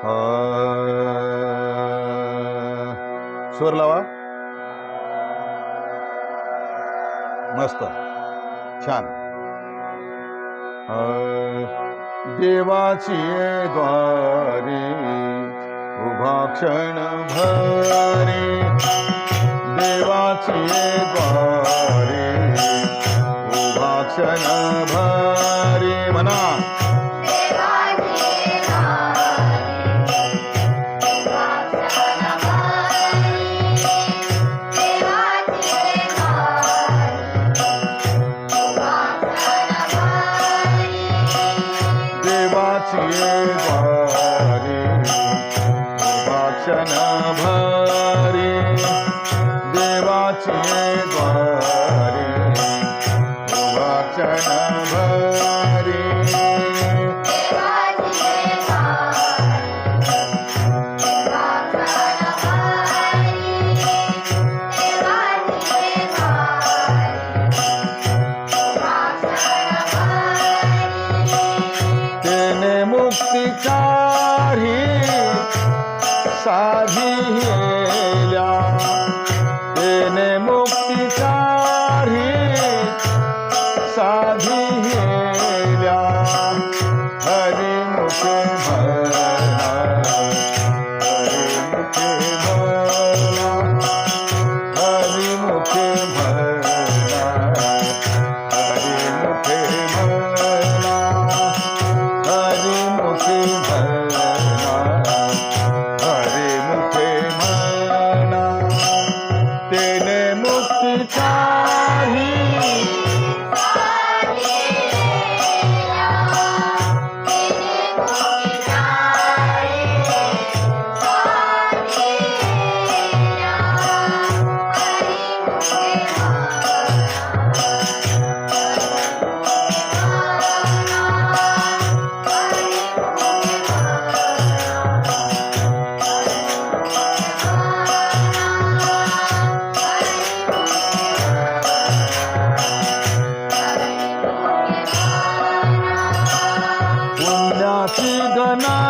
स्वर लावा. मस्त. छान. देवाची द्वारे उभा क्षण भरे. देवाची द्वारे उभा क्षण भरे. म्हणा. हरे बाचिए बाचन भा ಗೆಲ್ಲ ಏನೇ ঠিকানা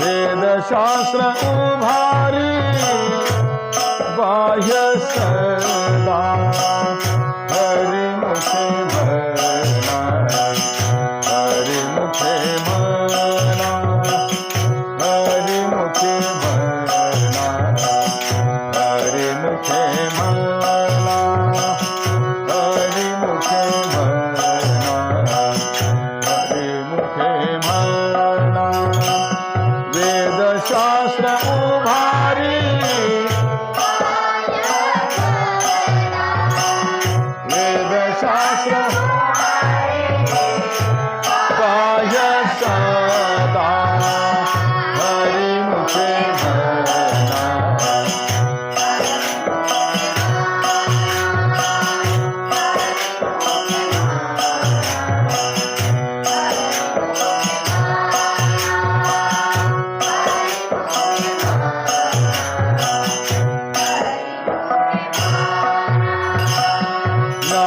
वेदशास्त्र उभारी। बाह्य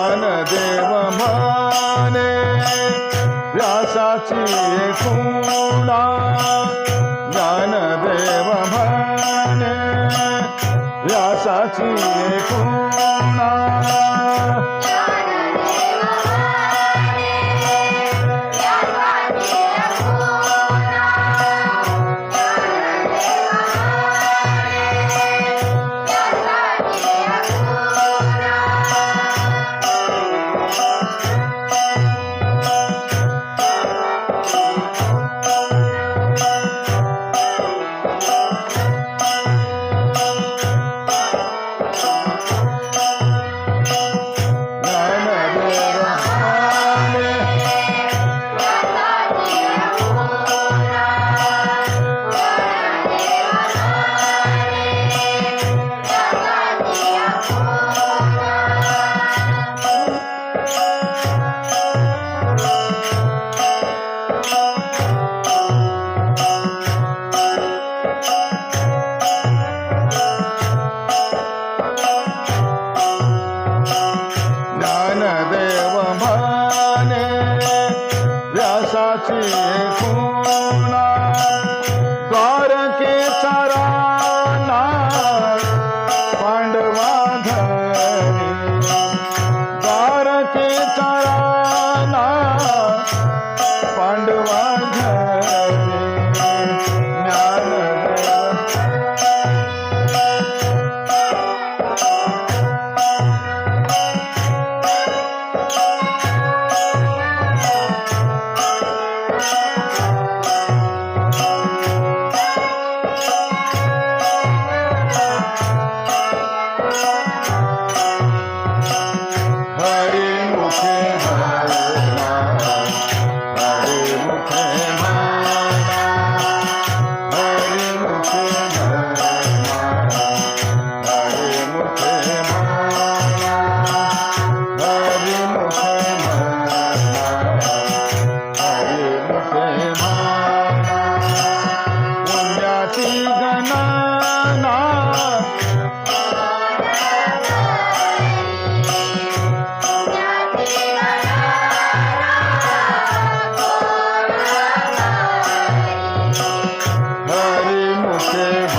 ज्ञान देव माने व्यासाची खुणा Master.